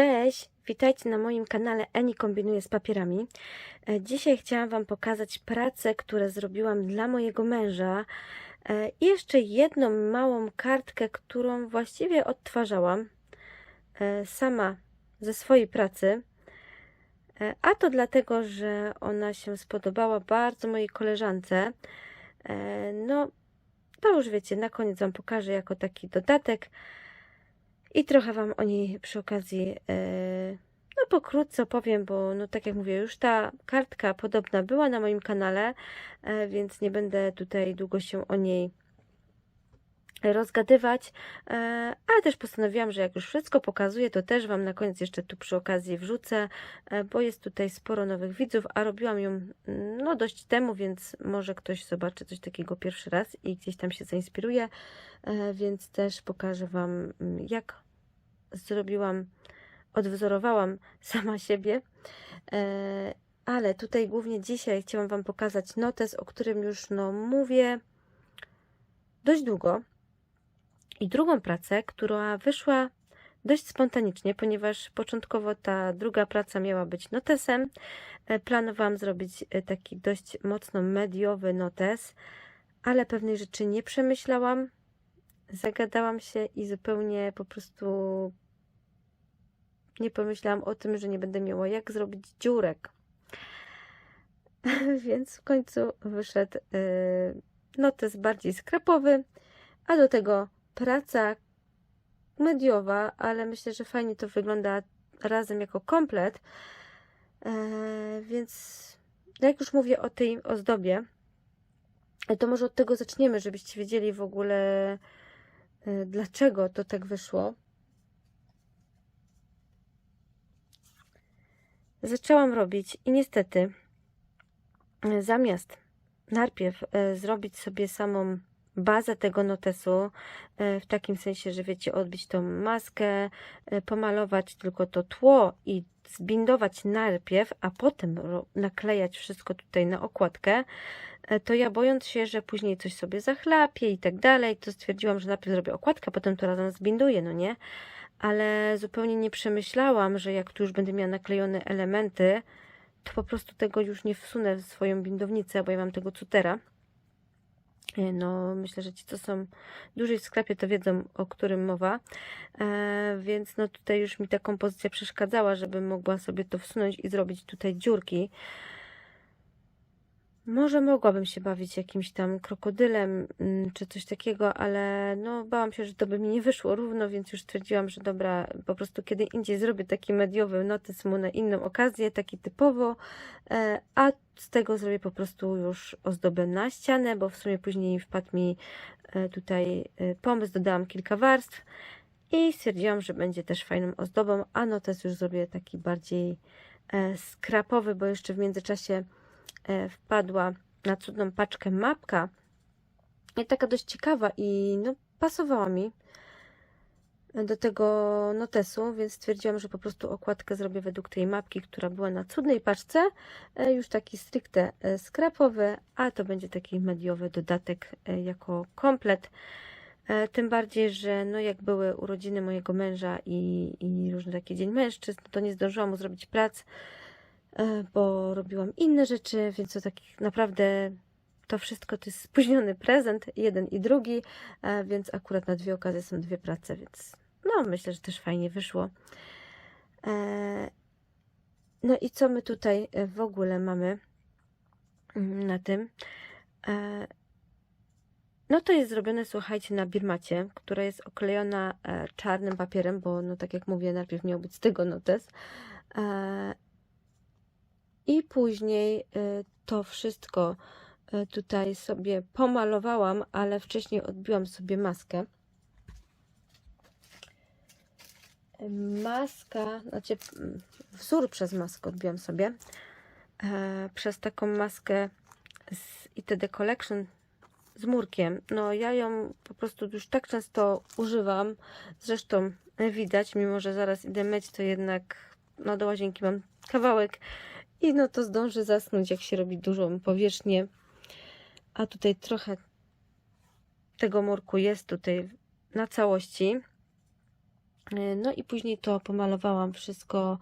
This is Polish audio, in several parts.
Cześć, witajcie na moim kanale Eni kombinuje z papierami. E, Dzisiaj chciałam Wam pokazać pracę, które zrobiłam dla mojego męża e, i jeszcze jedną małą kartkę, którą właściwie odtwarzałam e, sama ze swojej pracy. A to dlatego, że ona się spodobała bardzo mojej koleżance. No, to już wiecie, na koniec Wam pokażę jako taki dodatek. I trochę Wam o niej przy okazji, e, no pokrótce opowiem, bo no tak jak mówię, już ta kartka podobna była na moim kanale, e, więc nie będę tutaj długo się o niej rozgadywać, e, ale też postanowiłam, że jak już wszystko pokazuję, to też Wam na koniec jeszcze tu przy okazji wrzucę, e, bo jest tutaj sporo nowych widzów, a robiłam ją mm, no dość temu, więc może ktoś zobaczy coś takiego pierwszy raz i gdzieś tam się zainspiruje, e, więc też pokażę Wam mm, jak zrobiłam, odwzorowałam sama siebie, ale tutaj głównie dzisiaj chciałam Wam pokazać notes, o którym już no mówię dość długo, i drugą pracę, która wyszła dość spontanicznie, ponieważ początkowo ta druga praca miała być notesem. E, Planowałam zrobić e, taki dość mocno mediowy notes, ale pewnej rzeczy nie przemyślałam. Zagadałam się i zupełnie po prostu nie pomyślałam o tym, że nie będę miała jak zrobić dziurek. Więc w końcu wyszedł e, notes bardziej skrapowy, a do tego praca mediowa, ale myślę, że fajnie to wygląda razem jako komplet. E, więc jak już mówię o tej ozdobie, to może od tego zaczniemy, żebyście wiedzieli w ogóle e, dlaczego to tak wyszło. Zaczęłam robić i niestety e, zamiast najpierw e, zrobić sobie samą bazę tego notesu, e, w takim sensie, że wiecie, odbić tą maskę, e, pomalować tylko to tło i zbindować najpierw, a potem naklejać wszystko tutaj na okładkę, e, to ja bojąc się, że później coś sobie zachlapię i tak dalej, to stwierdziłam, że najpierw zrobię okładkę, potem to razem zbinduję, no nie? Ale zupełnie nie przemyślałam, że jak tu już będę miała naklejone elementy, to po prostu tego już nie wsunę w swoją bindownicę, bo ja mam tego cutera. E, No, myślę, że ci, co są dłużej w sklepie, to wiedzą, o którym mowa. E, więc no tutaj już mi ta kompozycja przeszkadzała, żebym mogła sobie to wsunąć i zrobić tutaj dziurki. Może mogłabym się bawić jakimś tam krokodylem mm, czy coś takiego, ale no bałam się, że to by mi nie wyszło równo, więc już stwierdziłam, że dobra, po prostu kiedy indziej zrobię taki mediowy notes mu na inną okazję, taki typowo, e, a z tego zrobię po prostu już ozdobę na ścianę, bo w sumie później wpadł mi e, tutaj e, pomysł, dodałam kilka warstw i stwierdziłam, że będzie też fajną ozdobą, a notes już zrobię taki bardziej skrapowy, bo jeszcze w międzyczasie wpadła na cudną paczkę mapka. I taka dość ciekawa i no, pasowała mi do tego notesu, więc stwierdziłam, że po prostu okładkę zrobię według tej mapki, która była na cudnej paczce. E, Już taki stricte e, skrapowy, a to będzie taki mediowy dodatek e, jako komplet. E, Tym bardziej, że no jak były urodziny mojego męża i, i różny taki dzień mężczyzn, to nie zdążyłam mu zrobić prac, e, bo robiłam inne rzeczy, więc to takich naprawdę to wszystko to jest spóźniony prezent, jeden i drugi, e, więc akurat na dwie okazje są dwie prace, więc no myślę, że też fajnie wyszło. E, No i co my tutaj e, w ogóle mamy mm, na tym? E, No to jest zrobione, słuchajcie, na birmacie, która jest oklejona e, czarnym papierem, bo no tak jak mówię, najpierw miał być notes. E, I później e, to wszystko e, tutaj sobie pomalowałam, ale wcześniej odbiłam sobie maskę. Maska, znaczy mm, wzór przez maskę odbiłam sobie. E, przez taką maskę z ITD Collection z murkiem. No ja ją po prostu już tak często używam. Zresztą widać, mimo że zaraz idę myć, to jednak no do łazienki mam kawałek i no to zdąży zasnąć, jak się robi dużą powierzchnię. A tutaj trochę tego murku jest tutaj na całości. E, No i później to pomalowałam wszystko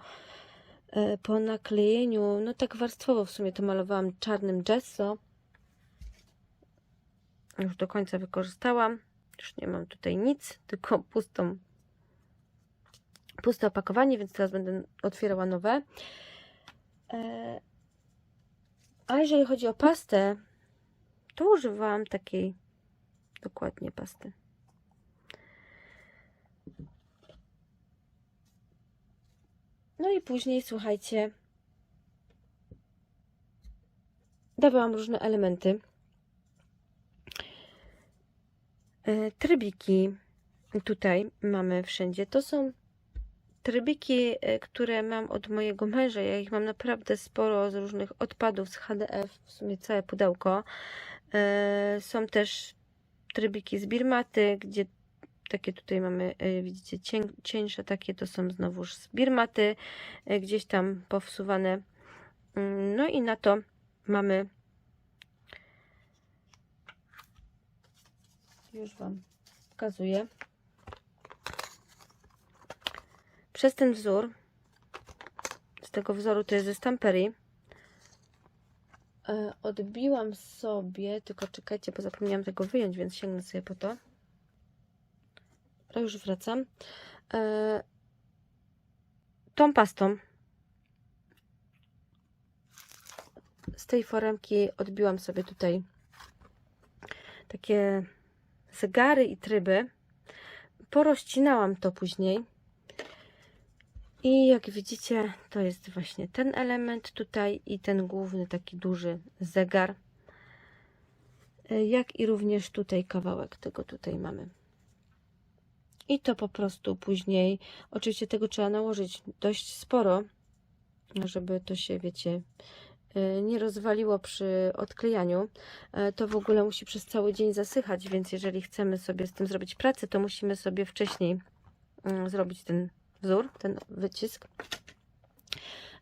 e, po naklejeniu, no tak warstwowo w sumie to malowałam czarnym gesso. Już do końca wykorzystałam. Już nie mam tutaj nic, tylko pustą, puste opakowanie, więc teraz będę otwierała nowe. E, A jeżeli chodzi o pastę, to używałam takiej dokładnie pasty. No i później, słuchajcie, dawałam różne elementy. E, Trybiki tutaj mamy wszędzie. To są trybiki, e, które mam od mojego męża. Ja ich mam naprawdę sporo z różnych odpadów z HDF, w sumie całe pudełko. E, Są też trybiki z Birmaty, gdzie takie tutaj mamy, e, widzicie, cień, cieńsze takie, to są znowuż z Birmaty, gdzieś tam powsuwane. Mm, No i na to mamy już Wam pokazuję. Przez ten wzór, z tego wzoru to jest ze Stampery, e, odbiłam sobie, tylko czekajcie, bo zapomniałam tego wyjąć, więc sięgnę sobie po to. O, już wracam. E, tą pastą z tej foremki odbiłam sobie tutaj takie zegary i tryby. Porozcinałam to później. I jak widzicie, to jest właśnie ten element tutaj i ten główny taki duży zegar. Jak i również tutaj kawałek tego tutaj mamy. I to po prostu później, oczywiście tego trzeba nałożyć dość sporo, żeby to się, wiecie, e, nie rozwaliło przy odklejaniu. E, To w ogóle musi przez cały dzień zasychać, więc jeżeli chcemy sobie z tym zrobić pracę, to musimy sobie wcześniej mm, zrobić ten wzór, ten wycisk.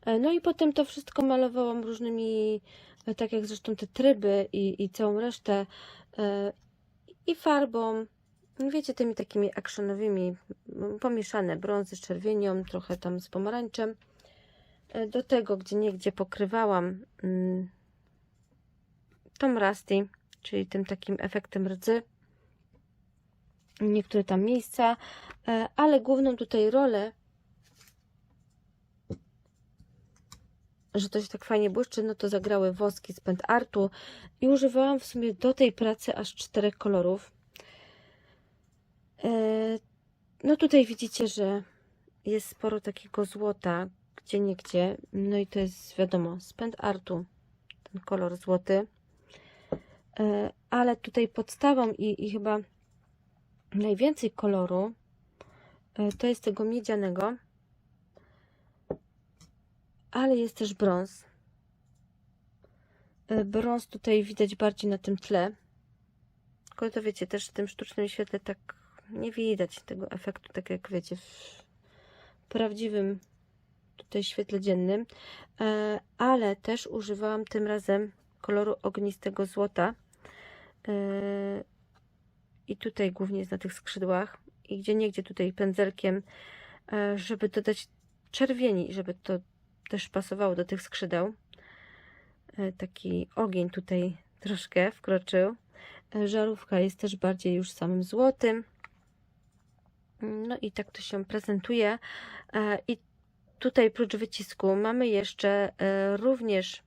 E, No i potem to wszystko malowałam różnymi, e, tak jak zresztą te tryby i, i całą resztę e, i farbą. Wiecie, tymi takimi actionowymi, pomieszane brązy z czerwienią, trochę tam z pomarańczem. Do tego, gdzie niegdzie pokrywałam mm, tą Rusty, czyli tym takim efektem rdzy. Niektóre tam miejsca, e, ale główną tutaj rolę, że to się tak fajnie błyszczy, no to zagrały woski z Pent Artu i używałam w sumie do tej pracy aż czterech kolorów. E, No tutaj widzicie, że jest sporo takiego złota, gdzie niegdzie. No i to jest wiadomo, z Pent Artu ten kolor złoty. E, Ale tutaj podstawą i, i chyba najwięcej koloru e, to jest tego miedzianego. Ale jest też brąz. E, Brąz tutaj widać bardziej na tym tle. Tylko to wiecie, też w tym sztucznym świetle tak nie widać tego efektu, tak jak wiecie, w prawdziwym tutaj świetle dziennym. E, Ale też używałam tym razem koloru ognistego złota. I tutaj głównie jest na tych skrzydłach. I gdzie niegdzie tutaj pędzelkiem, e, żeby dodać czerwieni, żeby to też pasowało do tych skrzydeł. E, Taki ogień tutaj troszkę wkroczył. E, Żarówka jest też bardziej już samym złotym. No i tak to się prezentuje. I tutaj prócz wycisku mamy jeszcze również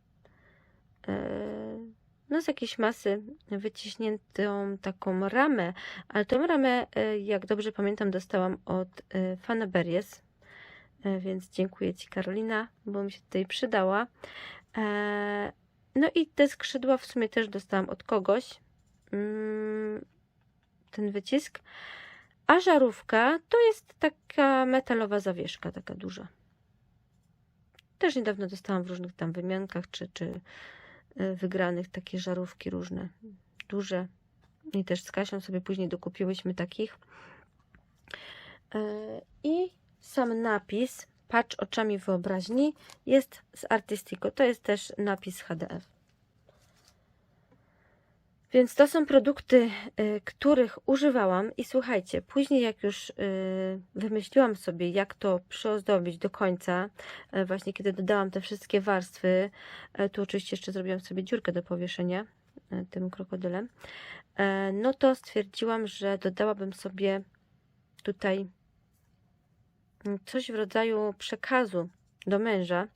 no z jakiejś masy wyciśniętą taką ramę, ale tą ramę, e, jak dobrze pamiętam, dostałam od e, Fanaberies, E, więc dziękuję Ci Karolina, bo mi się tutaj przydała. No i te skrzydła w sumie też dostałam od kogoś, Mm, ten wycisk. A żarówka to jest taka metalowa zawieszka, taka duża. Też niedawno dostałam w różnych tam wymiankach, czy, czy wygranych takie żarówki różne, duże. I też z Kasią sobie później dokupiłyśmy takich. E, I sam napis, patrz oczami wyobraźni, jest z Artistico. To jest też napis HDF. Więc to są produkty, y, których używałam i słuchajcie, później jak już y, wymyśliłam sobie, jak to przyozdobić do końca, y, właśnie kiedy dodałam te wszystkie warstwy, y, tu oczywiście jeszcze zrobiłam sobie dziurkę do powieszenia y, tym krokodylem, no to stwierdziłam, że dodałabym sobie tutaj mm, coś w rodzaju przekazu do męża,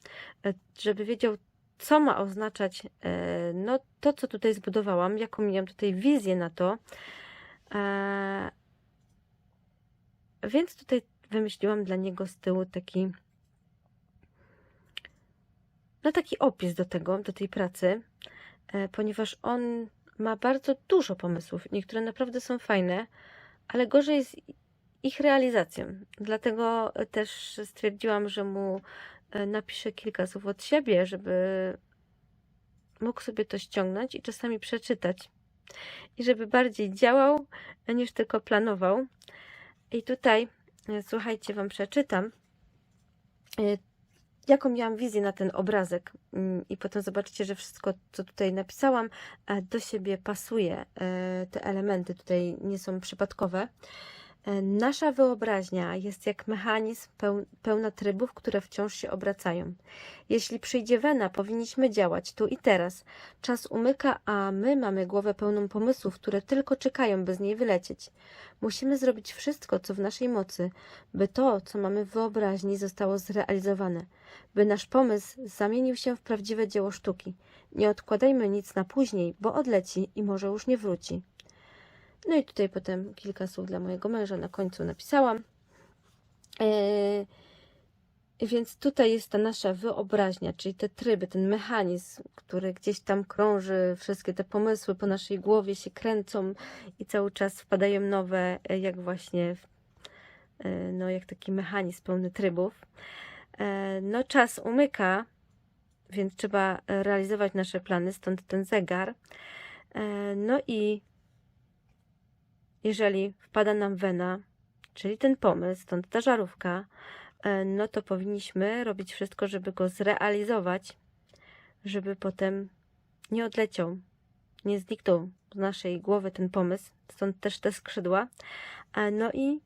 żeby wiedział, co ma oznaczać e, no, to, co tutaj zbudowałam, jaką miałam tutaj wizję na to. E, Więc tutaj wymyśliłam dla niego z tyłu taki no taki opis do tego, do tej pracy, e, ponieważ on ma bardzo dużo pomysłów. Niektóre naprawdę są fajne, ale gorzej z ich realizacją. Dlatego też stwierdziłam, że mu napiszę kilka słów od siebie, żeby mógł sobie to ściągnąć i czasami przeczytać. I żeby bardziej działał niż tylko planował. I tutaj, e, słuchajcie, Wam przeczytam, e, jaką miałam wizję na ten obrazek. Mm, I potem zobaczycie, że wszystko, co tutaj napisałam, e, do siebie pasuje. E, Te elementy tutaj nie są przypadkowe. E, Nasza wyobraźnia jest jak mechanizm peł- pełna trybów, które wciąż się obracają. Jeśli przyjdzie wena, powinniśmy działać tu i teraz. Czas umyka, a my mamy głowę pełną pomysłów, które tylko czekają, by z niej wylecieć. Musimy zrobić wszystko, co w naszej mocy, by to, co mamy w wyobraźni, zostało zrealizowane, by nasz pomysł zamienił się w prawdziwe dzieło sztuki. Nie odkładajmy nic na później, bo odleci i może już nie wróci. No i tutaj potem kilka słów dla mojego męża na końcu napisałam. Eee, więc tutaj jest ta nasza wyobraźnia, czyli te tryby, ten mechanizm, który gdzieś tam krąży, wszystkie te pomysły po naszej głowie się kręcą i cały czas wpadają nowe, e, jak właśnie, e, no jak taki mechanizm pełny trybów. E, No czas umyka, więc trzeba realizować nasze plany, stąd ten zegar. E, No i jeżeli wpada nam wena, czyli ten pomysł, stąd ta żarówka, e, no to powinniśmy robić wszystko, żeby go zrealizować, żeby potem nie odleciał, nie zniknął z naszej głowy ten pomysł, stąd też te skrzydła. E, No i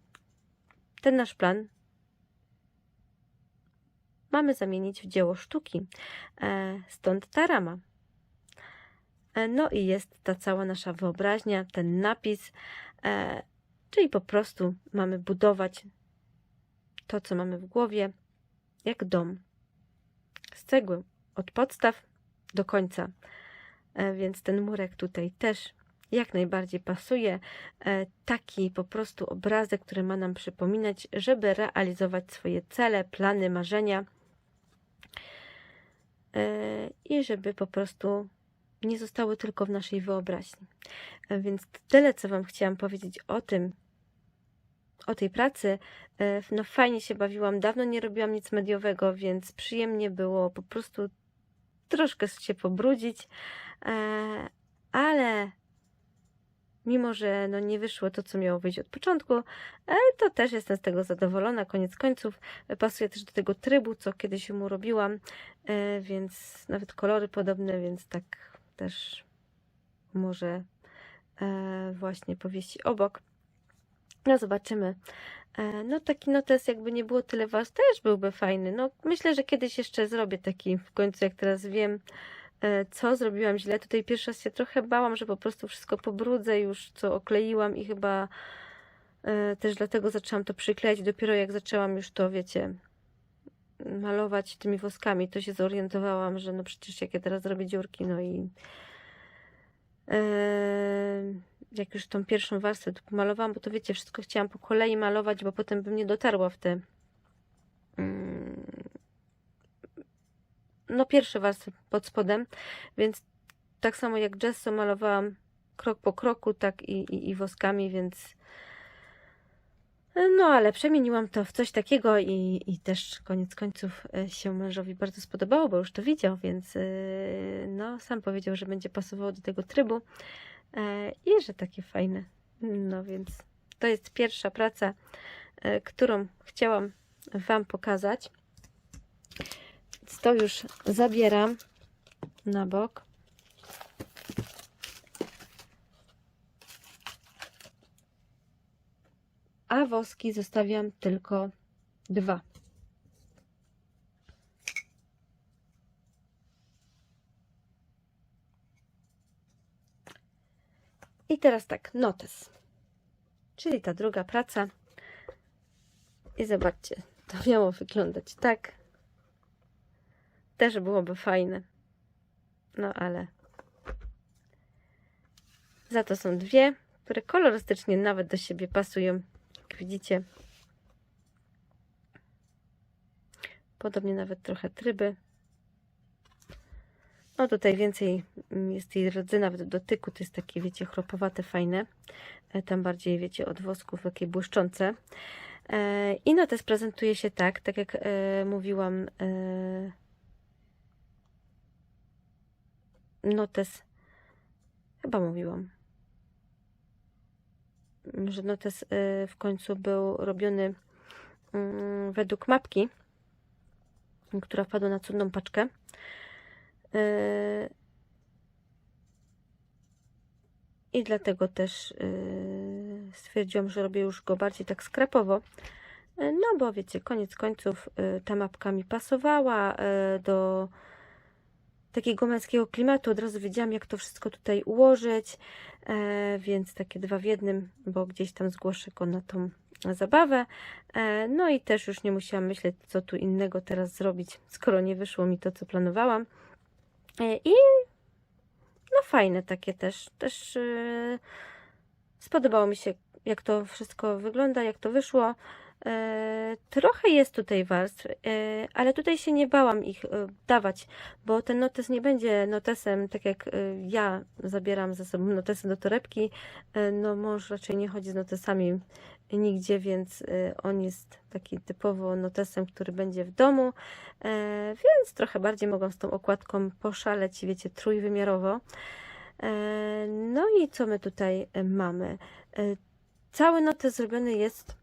ten nasz plan mamy zamienić w dzieło sztuki, e, stąd ta rama. No i jest ta cała nasza wyobraźnia, ten napis, e, czyli po prostu mamy budować to, co mamy w głowie, jak dom. Z cegły, od podstaw do końca. E, Więc ten murek tutaj też jak najbardziej pasuje. E, Taki po prostu obrazek, który ma nam przypominać, żeby realizować swoje cele, plany, marzenia i żeby po prostu nie zostały tylko w naszej wyobraźni. E, Więc tyle, co Wam chciałam powiedzieć o tym, o tej pracy. E, No fajnie się bawiłam, dawno nie robiłam nic mediowego, więc przyjemnie było po prostu troszkę się pobrudzić, E, ale mimo, że no nie wyszło to, co miało wyjść od początku, to też jestem z tego zadowolona. Koniec końców pasuje też do tego trybu, co kiedyś mu robiłam, więc nawet kolory podobne, więc tak też może e, właśnie powieści obok. No zobaczymy. E, No taki notes jakby nie było tyle was, też byłby fajny. No myślę, że kiedyś jeszcze zrobię taki w końcu, jak teraz wiem, e, co zrobiłam źle. Tutaj pierwszy raz się trochę bałam, że po prostu wszystko pobrudzę już, co okleiłam i chyba też dlatego zaczęłam to przyklejać. Dopiero jak zaczęłam już to, wiecie, malować tymi woskami, to się zorientowałam, że no przecież jak ja teraz zrobię dziurki, no i e, jak już tą pierwszą warstwę tu pomalowałam, bo to wiecie, wszystko chciałam po kolei malować, bo potem bym nie dotarła w te mm, no pierwsze warstwy pod spodem, więc tak samo jak gesso malowałam krok po kroku, tak i, i, i woskami, więc no ale przemieniłam to w coś takiego i, i też koniec końców e, się mężowi bardzo spodobało, bo już to widział, więc e, no sam powiedział, że będzie pasowało do tego trybu e, i że takie fajne. No więc to jest pierwsza praca, którą chciałam Wam pokazać. Więc to już zabieram na bok. A woski zostawiam tylko dwa. I teraz tak, notes, czyli ta druga praca. I zobaczcie, to miało wyglądać tak. Też byłoby fajne. No ale za to są dwie, które kolorystycznie nawet do siebie pasują. Widzicie. Podobnie nawet trochę tryby. No tutaj więcej jest tej rdzy nawet do dotyku. To jest takie, wiecie, chropowate, fajne. E, Tam bardziej, wiecie, od wosków, takie błyszczące. E, I notes prezentuje się tak, tak jak e, mówiłam. Notes, chyba mówiłam, że notes e, w końcu był robiony mm, według mapki, która wpadła na cudną paczkę. E, I dlatego też yy, stwierdziłam, że robię już go bardziej tak sklepowo. No bo wiecie, koniec końców ta mapka mi pasowała do takiego męskiego klimatu. Od razu wiedziałam, jak to wszystko tutaj ułożyć, yy, więc takie dwa w jednym, bo gdzieś tam zgłoszę go na tą zabawę. Yy, No i też już nie musiałam myśleć, co tu innego teraz zrobić, skoro nie wyszło mi to, co planowałam. Yy, I no fajne takie też. Też yy, spodobało mi się, jak to wszystko wygląda, jak to wyszło. Yy, trochę jest tutaj warstw, yy, ale tutaj się nie bałam ich yy, dawać, bo ten notes nie będzie notesem, tak jak ja zabieram ze sobą notesy do torebki. No mąż raczej nie chodzi z notesami nigdzie, więc on jest taki typowo notesem, który będzie w domu, więc trochę bardziej mogłam z tą okładką poszaleć, wiecie, trójwymiarowo. E, No i co my tutaj e, mamy? E, Cały notes zrobiony jest e,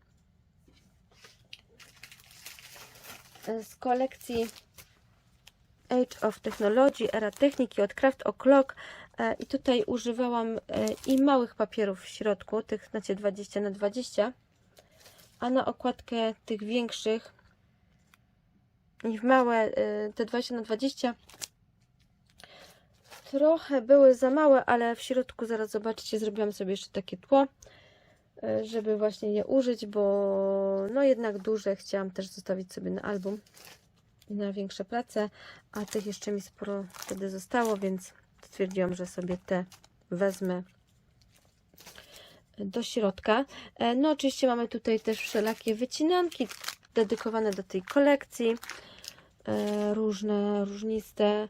z kolekcji Age of Technology, Era Techniki od Craft O'Clock E, i tutaj używałam e, i małych papierów w środku, tych znacie 20 na 20 a na okładkę tych większych i w małe e, te 20 na 20 trochę były za małe, ale w środku zaraz zobaczycie, zrobiłam sobie jeszcze takie tło, żeby właśnie je użyć, bo no jednak duże chciałam też zostawić sobie na album i na większe prace, a tych jeszcze mi sporo wtedy zostało, więc stwierdziłam, że sobie te wezmę do środka. E, No oczywiście mamy tutaj też wszelakie wycinanki dedykowane do tej kolekcji, e, różne, różniste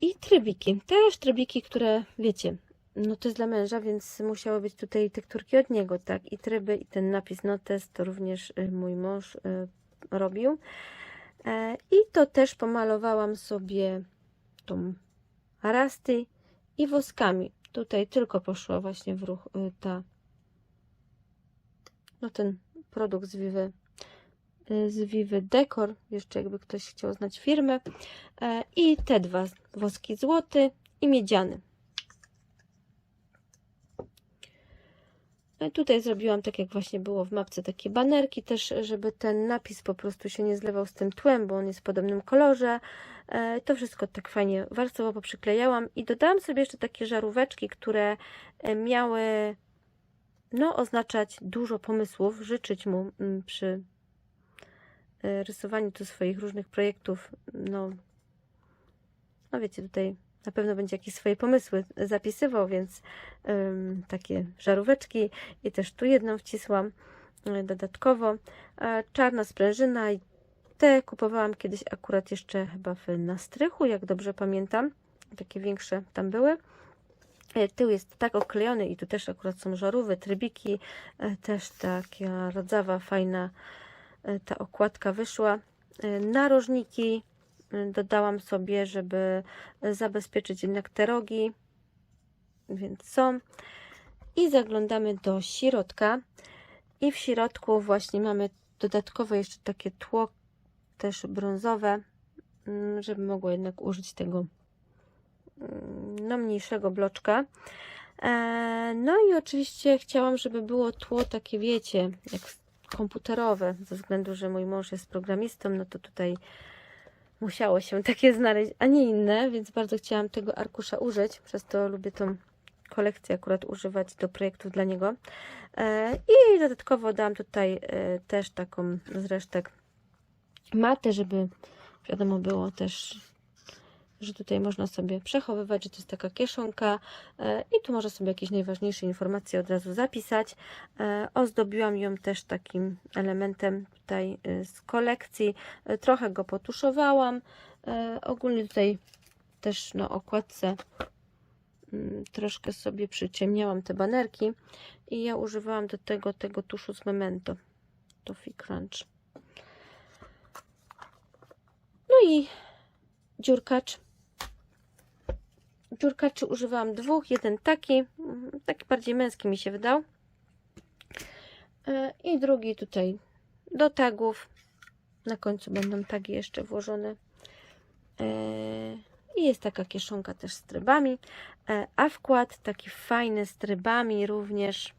i trybiki. Też trybiki, które wiecie, no to jest dla męża, więc musiały być tutaj tekturki od niego, tak? I tryby, i ten napis notes to również y, mój mąż y, robił. E, I to też pomalowałam sobie tą rasty i woskami. Tutaj tylko poszła właśnie w ruch y, ta no ten produkt z Vivy z Vivy Decor, jeszcze jakby ktoś chciał znać firmę. E, I te dwa woski złoty i miedziany. Tutaj zrobiłam tak jak właśnie było w mapce takie banerki też, żeby ten napis po prostu się nie zlewał z tym tłem, bo on jest w podobnym kolorze. E, To wszystko tak fajnie warstwowo poprzyklejałam i dodałam sobie jeszcze takie żaróweczki, które e, miały no, oznaczać dużo pomysłów, życzyć mu mm, przy e, rysowaniu tu swoich różnych projektów. No, no wiecie, tutaj na pewno będzie jakieś swoje pomysły zapisywał, więc takie żaróweczki i też tu jedną wcisłam y, dodatkowo. Czarna sprężyna i te kupowałam kiedyś akurat jeszcze chyba w, na strychu, jak dobrze pamiętam. Takie większe tam były. E, Tył jest tak oklejony i tu też akurat są żarówy, trybiki, e, też taka rodzawa, fajna e, ta okładka wyszła. E, Narożniki e, dodałam sobie, żeby zabezpieczyć jednak te rogi, więc są. I zaglądamy do środka i w środku właśnie mamy dodatkowo jeszcze takie tło też brązowe, mm, żeby mogło jednak użyć tego mm, no, mniejszego bloczka. E, no i oczywiście chciałam, żeby było tło takie, wiecie, jak komputerowe, ze względu, że mój mąż jest programistą, no to tutaj musiało się takie znaleźć, a nie inne, więc bardzo chciałam tego arkusza użyć, przez to lubię tą kolekcję akurat używać do projektów dla niego. E, I dodatkowo dałam tutaj e, też taką z resztek matę, żeby wiadomo było też, że tutaj można sobie przechowywać, że to jest taka kieszonka e, i tu można sobie jakieś najważniejsze informacje od razu zapisać. E, Ozdobiłam ją też takim elementem tutaj e, z kolekcji. Trochę go potuszowałam. Ogólnie tutaj też na okładce mm, troszkę sobie przyciemniałam te banerki i ja używałam do tego tego tuszu z Memento. Toffee Crunch. No i dziurkacz. Dziurkaczy używałam dwóch. Jeden taki, mm, taki bardziej męski mi się wydał. E, I drugi tutaj do tagów. Na końcu będą tagi jeszcze włożone. E, I jest taka kieszonka też z trybami. E, A wkład taki fajny z trybami również.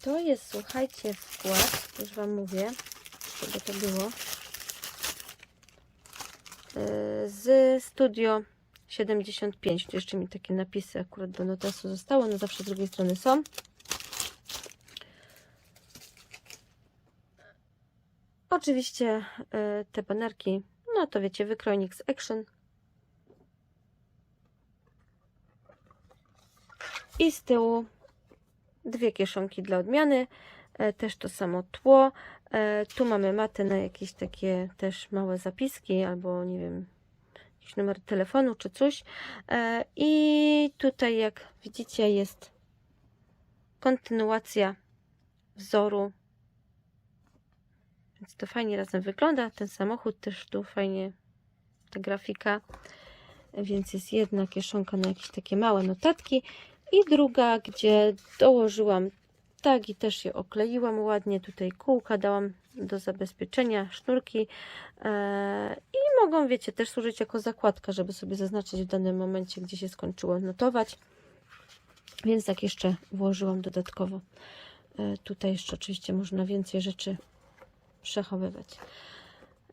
To jest, słuchajcie, wkład, już Wam mówię, żeby to było, z Studio 75. Tu jeszcze mi takie napisy akurat do notesu zostało, no zawsze z drugiej strony są. Oczywiście e, te banerki, no to wiecie, wykrojnik z Action. I z tyłu dwie kieszonki dla odmiany. E, Też to samo tło. E, Tu mamy matę na jakieś takie też małe zapiski albo nie wiem, jakiś numer telefonu czy coś. E, I tutaj jak widzicie jest kontynuacja wzoru. Więc to fajnie razem wygląda. Ten samochód też tu fajnie ta grafika. Więc jest jedna kieszonka na jakieś takie małe notatki i druga, gdzie dołożyłam tagi, też je okleiłam ładnie. Tutaj kółka dałam do zabezpieczenia, sznurki e, i mogą, wiecie, też służyć jako zakładka, żeby sobie zaznaczyć w danym momencie, gdzie się skończyło notować. Więc tak jeszcze włożyłam dodatkowo. E, tutaj jeszcze oczywiście można więcej rzeczy przechowywać.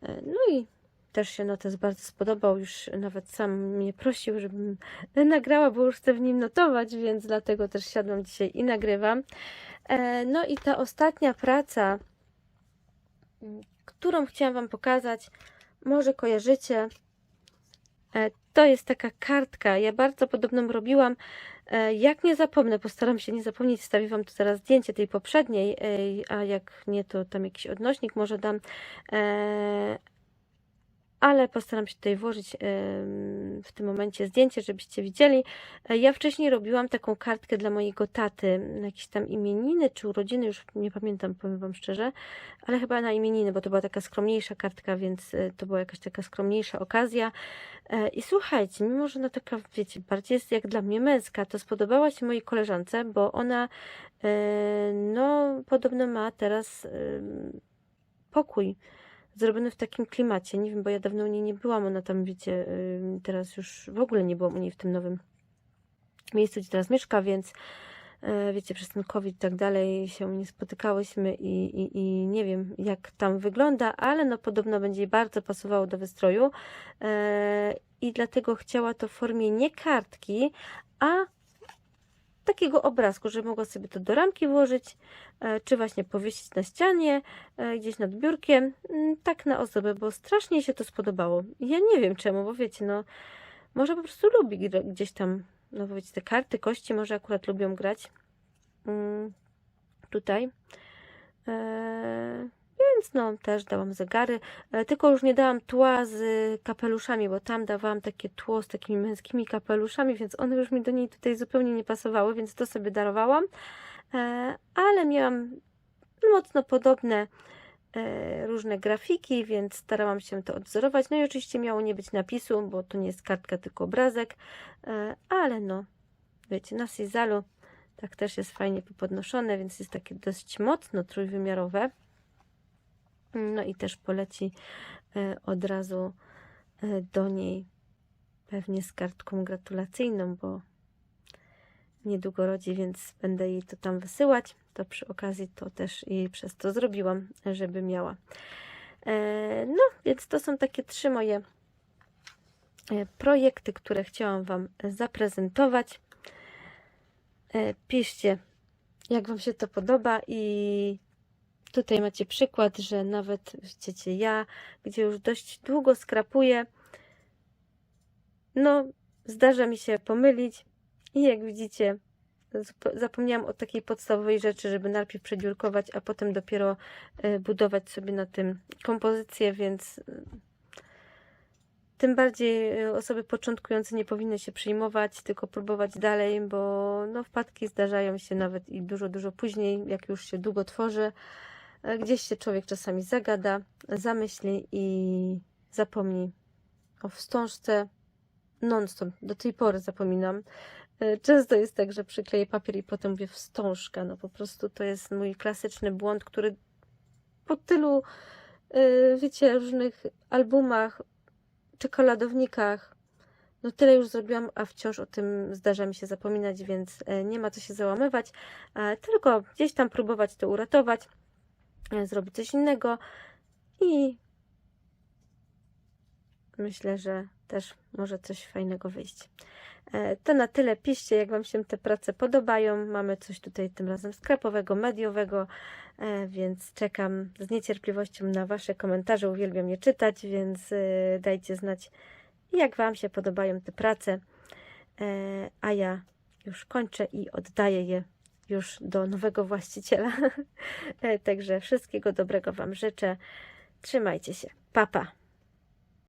E, No i też się notes bardzo spodobał. Już nawet sam mnie prosił, żebym nagrała, bo już chcę w nim notować, więc dlatego też siadłam dzisiaj i nagrywam. E, No i ta ostatnia praca, m, którą chciałam Wam pokazać, może kojarzycie. E, To jest taka kartka. Ja bardzo podobną robiłam. E, Jak nie zapomnę, postaram się nie zapomnieć, wstawię Wam tu teraz zdjęcie tej poprzedniej, a jak nie, to tam jakiś odnośnik może dam. Ale postaram się tutaj włożyć w tym momencie zdjęcie, żebyście widzieli. E, Ja wcześniej robiłam taką kartkę dla mojego taty, na jakieś tam imieniny czy urodziny, już nie pamiętam, powiem Wam szczerze, ale chyba na imieniny, bo to była taka skromniejsza kartka, więc e, to była jakaś taka skromniejsza okazja. E, I słuchajcie, mimo że ona taka, wiecie, bardziej jest jak dla mnie męska, to spodobała się mojej koleżance, bo ona no podobno ma teraz pokój zrobiony w takim klimacie. Nie wiem, bo ja dawno u niej nie byłam. Ona tam, wiecie, teraz już w ogóle nie byłam u niej w tym nowym miejscu, gdzie teraz mieszka, więc e, wiecie, przez ten COVID i tak dalej się nie spotykałyśmy i, i, i nie wiem, jak tam wygląda, ale no podobno będzie jej bardzo pasowało do wystroju e, i dlatego chciała to w formie nie kartki, a takiego obrazku, że mogła sobie to do ramki włożyć, e, czy właśnie powiesić na ścianie, e, gdzieś nad biurkiem, mm, tak na ozdobę, bo strasznie się to spodobało. Ja nie wiem czemu, bo wiecie, no może po prostu lubi gdzieś tam, no bo wiecie, te karty, kości może akurat lubią grać mm, tutaj. E, więc no, też dałam zegary, e, tylko już nie dałam tła z kapeluszami, bo tam dawałam takie tło z takimi męskimi kapeluszami, więc one już mi do niej tutaj zupełnie nie pasowały, więc to sobie darowałam. E, ale miałam mocno podobne e, różne grafiki, więc starałam się to odwzorować. No i oczywiście miało nie być napisu, bo to nie jest kartka, tylko obrazek, ale no, wiecie, na Sizalu tak też jest fajnie podnoszone, więc jest takie dość mocno trójwymiarowe. No i też poleci e, od razu e, do niej pewnie z kartką gratulacyjną, bo niedługo rodzi, więc będę jej to tam wysyłać. To przy okazji to też jej przez to zrobiłam, żeby miała. E, No, więc to są takie trzy moje projekty, które chciałam Wam zaprezentować. Piszcie, jak Wam się to podoba i tutaj macie przykład, że nawet, widzicie, ja, gdzie już dość długo skrapuję, no, zdarza mi się pomylić i jak widzicie, zapomniałam o takiej podstawowej rzeczy, żeby najpierw przedziurkować, a potem dopiero e, budować sobie na tym kompozycję, więc e, tym bardziej e, osoby początkujące nie powinny się przejmować, tylko próbować dalej, bo no, wpadki zdarzają się nawet i dużo, dużo później, jak już się długo tworzy. Gdzieś się człowiek czasami zagada, zamyśli i zapomni o wstążce non-stop. Do tej pory zapominam. E, Często jest tak, że przykleję papier i potem mówię wstążka. No po prostu to jest mój klasyczny błąd, który po tylu, e, wiecie, różnych albumach, czekoladownikach, no tyle już zrobiłam, a wciąż o tym zdarza mi się zapominać, więc e, nie ma co się załamywać, tylko gdzieś tam próbować to uratować, zrobić coś innego i myślę, że też może coś fajnego wyjść. E, To na tyle. Piszcie, jak Wam się te prace podobają. Mamy coś tutaj tym razem skrapowego, mediowego, e, więc czekam z niecierpliwością na Wasze komentarze. Uwielbiam je czytać, więc e, dajcie znać, jak Wam się podobają te prace. A ja już kończę i oddaję je już do nowego właściciela. E, Także wszystkiego dobrego Wam życzę. Trzymajcie się. Pa, pa.